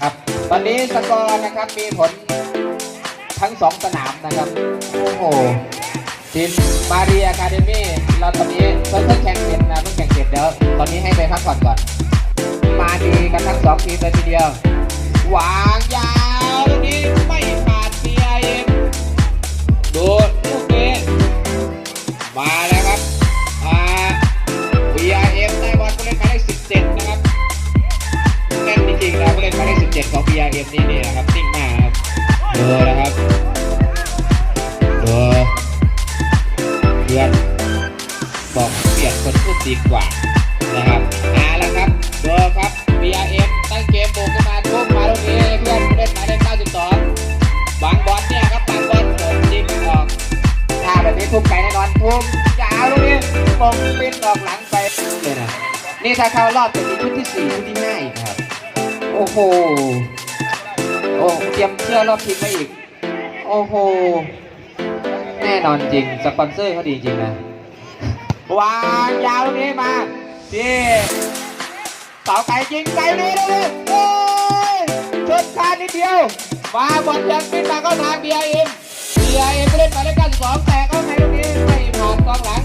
ครับตอนนี้สกอร์นะครับมีผลทั้งสองสนามนะครับ โอ้โหทีมมาเรียคาเดมี่เราตอนนี้เพิ่งแข่งเสร็จนะเพิ่งแข่งเสร็จเดี๋ยวตอนนี้ให้ไปพักผ่อนก่อน มาดีกันทั้งสองทีมเลยทีเดียววางยาวลูกนี้ไม่ผ่านพีไอเอ็มดู เล่นหมายเลข17 ของ BRM นี่นี่นะครับนิ่งมากครับดูนะครับดูเดือนบอกเปลี่ยนคนพูดดีกว่านะครับเอาละครับดูครับ BRM ตั้งเกมโบกขึ้นมาทุบมาตรงนี้เพื่อนเล่นหมายเลข92บางบอลเนี่ยครับบางบอลโดนจิ้มออกถ้าแบบนี้ทุบไก่แน่นอนทุบยาวตรงนี้ปงปิ้นออกหลังไปเลยนะนี่ถ้าเข้ารอบจะมีชุดที่สี่ชุดที่ห้าอีก โอ้โห โอ้เตรียมเสื้อรอบทิงมาอีก โอ้โห แน่นอนจริง สปอนเซอร์เขาดีจริงนะ วางยาวตรงนี้มาที่เสาไก่ยิงไกลเลยเลยโอ้ยชนคานนิดเดียว มาบอลยังขึ้นมาเข้าทางเบียร์เอ็มเบียร์เอ็มเล่นหมายเลข92แต่เข้าในตรงนี้ไม่ผ่านกองหลัง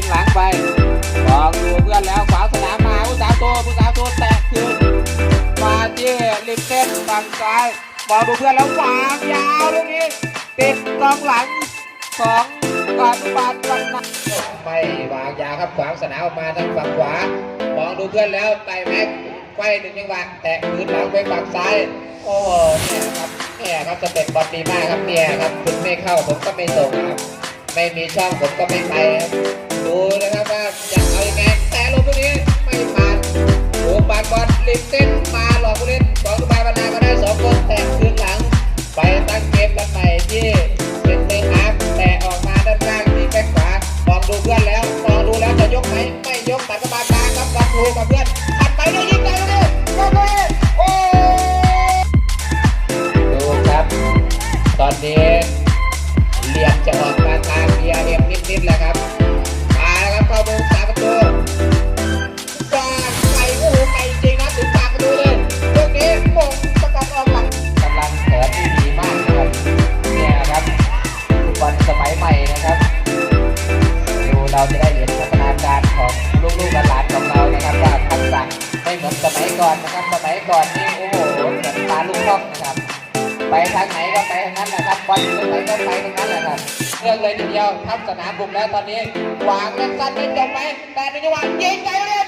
นหลังไปมองดูเพื่อนแล้วขวางสนามมาผู้สาวตัวผู้สาวตัวแตะคืนมาที่ริมเส้นฝั่งซ้ายมองดูเพื่อนแล้ววางยาวตรงนี้ติดกองหลังของกานุบาลวันนะไม่วางยาวครับขวางสนามออกมาทางฝั่งขวามองดูเพื่อนแล้วไต่แม็กไฟหนึ่งจังหวะแตะพื้นหลังไปฝั่งซ้ายโอ้โหเนี่ยครับเนี่ยครับสเต็ปบอลดีมากครับเนี่ยครับคุณไม่เข้าผมก็ไม่ส่งครับ ไม่มีช่องผมก็ไม่ไปครับดูนะครับว่าจะเอายังไงแต่ลงตรงนี้ไม่ผ่านโอ้ปานบอลลิมเส้นมาหลอกผู้เล่นของบายบรรณาก็ได้สองคนแตะคืนหลัง ไปตั้งเกมกันใหม่ที่เซนเตอาร์แตะออกมาด้านข้างที่แบ็คขวามองดูเพื่อนแล้วมองดูแล้วจะยกไหมไม่ยกตัดกระบาลกลางครับวันทูกับเพื่อนขัดไปได้ยิงได้เลยก็เลยโอ้ดูครับ ตอนนี้เหลี่ยมจะออก นิดๆแหละครับ มาแล้วครับเข้ามุมสามประตูกลางไก่โอ้โหไก่จริงนะถึงปากประตูเลยตรงนี้มงสกัดออกหลังกำลังเถิดที่ดีมากนะครับเนี่ยครับฟุตบอลสมัยใหม่นะครับดูเราจะได้เห็นพัฒนาการของลูกๆหลานของเรานะครับว่าทักษะไม่เหมือนสมัยก่อนนะครับสมัยก่อนนี่โอ้โหเหมือนตาลูกครอบนะครับไปทางไหนก็ไปทางนั้นแหละครับบอลอยู่ตรงไหนก็ไปตรงนั้นแหละครับ เลือกเลยทีเดียวทับสนามบุกแล้วตอนนี้วางเล่นสั้นไม่จบไหมแต่ในจังหวะยิงไกลเรีย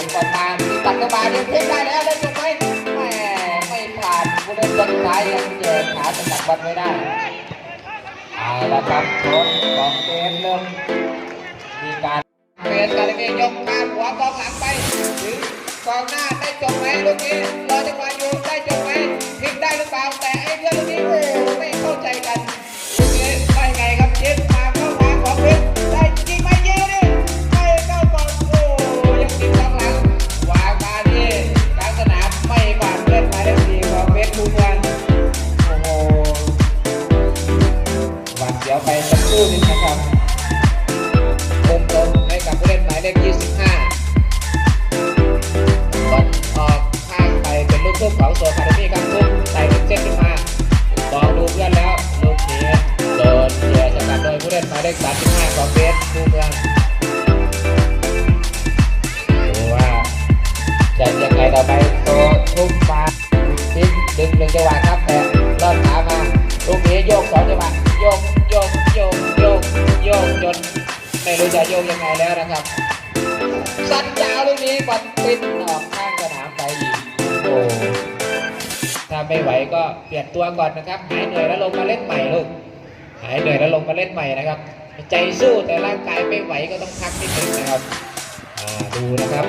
ข็งแกร่อมาที่ตัดเข้ามาเดี๋ยวพลิกได้แล้วได้ชมไหมแหม่ไม่ผ่านผู้เล่นคนสุดท้ายยังแย่ขาจะตัดบอลไม่ได้เอาละครับโค้ชของเกมเริ่มมีการเป็นการเกมยกข้ามหัวกองหลังไปถึงกองหน้าได้จบไหมลูกนี้รอจังหวะอยู่ได้จบไหมพลิกได้หรืออนตรงนี้โอ้ไม่เข้าใจ นไม่รู้จะโยกยังไงแล้วนะครับ สัญญาลูกนี้บอลปิ้นออกข้างสนามไปอีกโอ้ถ้าไม่ไหวก็เปลี่ยนตัวก่อนนะครับหายเหนื่อยแล้วลงมาเล่นใหม่ลูกหายเหนื่อยแล้วลงมาเล่นใหม่นะครับ ใจสู้แต่ร่างกายไม่ไหวก็ต้องพักนิดนึงนะครับอ่าดูนะครับ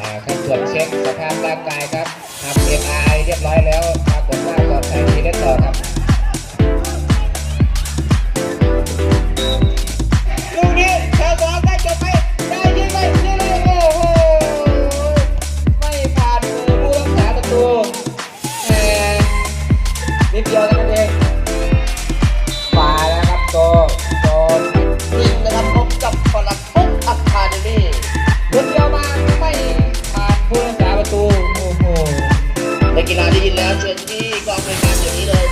อ่าครับตรวจเช็คสภาพร่างกายครับทำเอ็มไอเรียบร้อยแล้วปรากฏว่าปลอดภัยดีเล่นต่อครับ นักกีฬาได้ยินแล้วเชิญที่กองบริการอย่างนี้เลย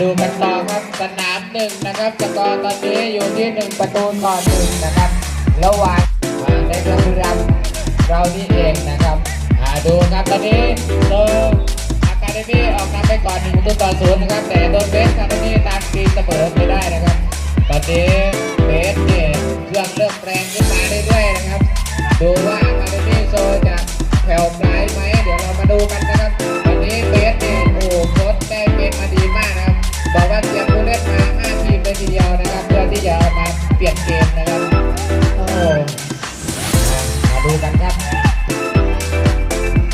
ดูกันต่อครับสนามหนึ่งนะครับสกอร์ตอนนี้อยู่ที่หนึ่งประตูต่อหนึ่งนะครับ ระหว่างมาในกระบุรีรัมเรานี่เองนะครับอ่าดูครับตอนนี้โดอาคาเดมี่ออกนำไปก่อนหนึ่งประตูต่อศูนย์นะครับ แต่โดนเบสคาเดมี่ตามตีเสมอไปได้นะครับ ตอนนี้เบสเนี่ยเครื่องเริ่มแรงขึ้นมาเรื่อยๆนะครับ ดูว่า ดูกันครับ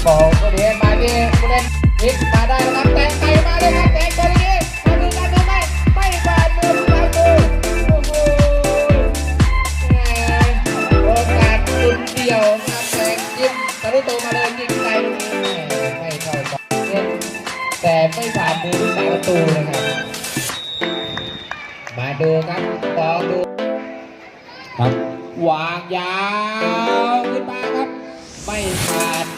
บอลกตัวนี้มาที่ผู้เล่นพลิกมาได้นะครับแต่งไปมาเลยครับแต่งตัวนี้มาดูกันหรือไมไม่ผ่านมือผู้ชายมือโอ้โหโอกาสจุดเดียวครับแต่งจิ้มตะลุโตมาเลยยิงไกลลูกนี้ไม่เข้าต่อเล่นแต่ไม่ผ่านมือผู้สาประตูนะครับ มาดูครับต่อดูครับ วางยาวขึ้นมาครับ ไม่ผ่าน